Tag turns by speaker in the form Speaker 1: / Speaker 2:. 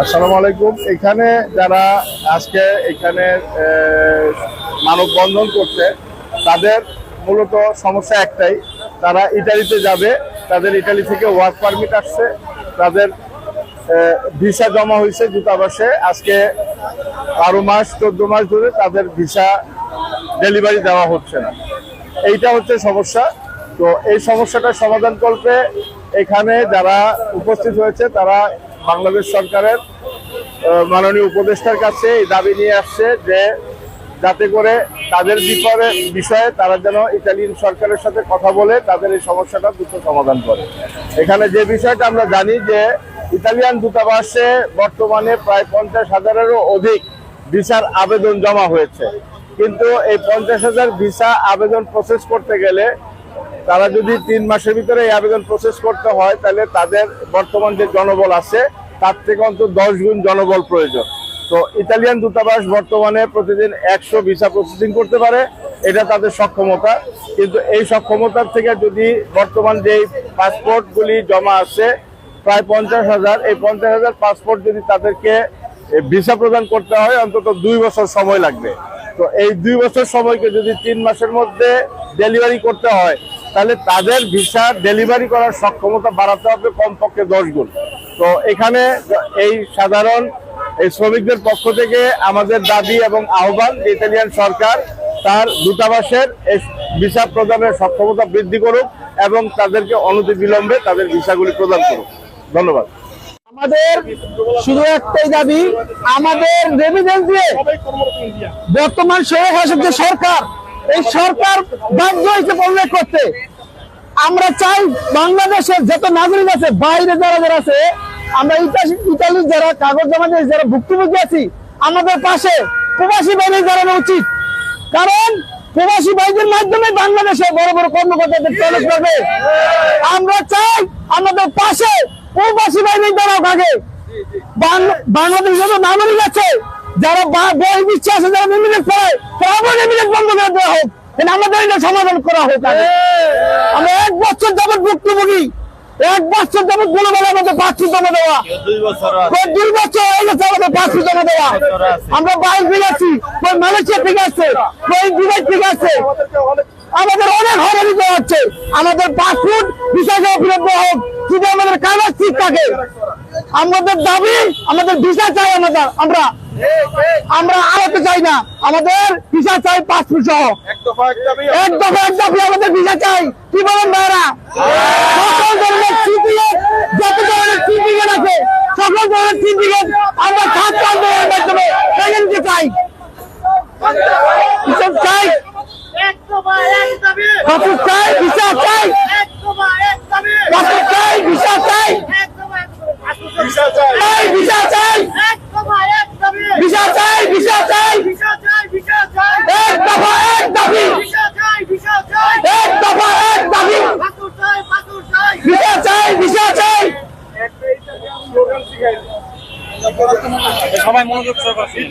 Speaker 1: আসসালামু আলাইকুম। এখানে যারা আজকে এখানে মানববন্ধন করছে, তাদের মূলত সমস্যা একটাই। তারা ইটালিতে যাবে, তাদের ইটালি থেকে ওয়ার্ক পারমিট আসছে, তাদের ভিসা জমা হয়েছে দূতাবাসে। আজকে বারো মাস, চোদ্দ মাস ধরে তাদের ভিসা ডেলিভারি দেওয়া হচ্ছে না। এইটা হচ্ছে সমস্যা। তো এই সমস্যাটার সমাধান করতে এখানে যারা উপস্থিত হয়েছে, তারা বাংলাদেশ সরকারের মাননীয় উপদেষ্টার কাছে এই দাবি নিয়ে আসছে যে যাতে করে তাদের বিপরে, বিষয়ে তারা যেন ইতালিয়ান সরকারের সাথে কথা বলে তাদের এই সমস্যাটা দ্রুত সমাধান করে। এখানে যে বিষয়টা আমরা জানি যে ইতালিয়ান দূতাবাসে বর্তমানে প্রায় পঞ্চাশ হাজারেরও অধিক ভিসার আবেদন জমা হয়েছে। কিন্তু এই পঞ্চাশ হাজার ভিসা আবেদন প্রসেস করতে গেলে তারা যদি তিন মাসের ভিতরে এই আবেদন প্রসেস করতে হয়, তাহলে তাদের বর্তমান যে জনবল আছে, তার থেকে অন্তত দশ গুণ জনবল প্রয়োজন। তো ইতালিয়ান দূতাবাস বর্তমানে প্রতিদিন একশো ভিসা প্রসেসিং করতে পারে, এটা তাদের সক্ষমতা। কিন্তু এই সক্ষমতার থেকে যদি বর্তমান যে পাসপোর্টগুলি জমা আছে, প্রায় পঞ্চাশ হাজার, এই পঞ্চাশ হাজার পাসপোর্ট যদি তাদেরকে ভিসা প্রদান করতে হয়, অন্তত দুই বছর সময় লাগবে। তো এই দুই বছর সময়কে যদি তিন মাসের মধ্যে ডেলিভারি করতে হয়, তাহলে তাদের ভিসা ডেলিভারি করার সক্ষমতা বাড়াতে হবে কমপক্ষে দশ গুণ। তো এখানে এই সাধারণ এই শ্রমিকদের পক্ষ থেকে আমাদের দাবি এবং আহ্বান ইতালিয়ান সরকার তার দূতাবাসের এই ভিসা প্রদানের সক্ষমতা বৃদ্ধি করুক এবং তাদেরকে অনতি বিলম্বে তাদের ভিসাগুলি প্রদান করুক। ধন্যবাদ।
Speaker 2: আমাদের শুধু একটাই দাবি, আমাদের রেমিডেন্স দিয়ে বর্তমান শেখ হাসিনার যে সরকার, এই সরকার বাধ্য হয়েছে উল্লেখ করতে। আমরা চাই বাংলাদেশের যত নাগরিক আছে, বাইরে যারা যারা আছে, আমরা ইতা- ইতালির যারা কাগজ জমা দিয়ে যারা ভুক্তভোগী আছি, আমাদের পাশে প্রবাসী বাইরে দাঁড়ানো উচিত। কারণ প্রবাসী ভাইদের মাধ্যমে বাংলাদেশে বড় বড় কর্মকর্তাদের প্রবেশ করবে। আমরা চাই আমাদের পাশে প্রবাসী দাঁড়াও আগে বাং- বাংলাদেশ যত নাগরিক আছে যারা বই দিচ্ছে আছে যারা নিমিটেড পড়ে তারা বন্ধ করে দেওয়া হোক। আমাদের এটা সমাধান করা হোক। আমরা এক বছর যাবত ভুক্তভোগী। এক বছর যাবত বলে বলে আমাদের পাঁচশো জমা দেওয়া। দুই বছর হয়ে গেছে আমাদের পাঁচশো জমা দেওয়া। আমরা বাইরে ঠিক আছি কই মালয়েশিয়া ঠিক আছে কই দুবাই ঠিক আছে আমাদের অনেক হরানি দেওয়া হচ্ছে। আমাদের পাসপোর্ট দেওয়া ফেরত দেওয়া হোক। যদি আমাদের কাগজ ঠিক থাকে আমাদের দাবি আমাদের ভিসা চাই আমাদের আমরা আমরা আলাদা চাই না আমাদের ভিসা চাই পাসপোর্ট সহ। এক দফা এক দাবি আমাদের। ভিসা চাই। কি বলেন ভাইরা সকল ধরনের সিন্ডিকেট যত ধরনের সিন্ডিকেট আছে সকল ধরনের সিন্ডিকেট আমরা ছাত্র আন্দোলনের মাধ্যমে নিতে চাই। এসব চাই। পাসপোর্ট চাই ভিসা চাই পাসপোর্ট চাই। ভিসা চাই। চাই ভিসা চাই। ভিসা চাই ভিসা চাই। এক দফা এক দাবি। এক দফা এক দাবি। ভিসা চাই ভিসা চাই।
Speaker 3: সবাই মনোযোগ সহকারে।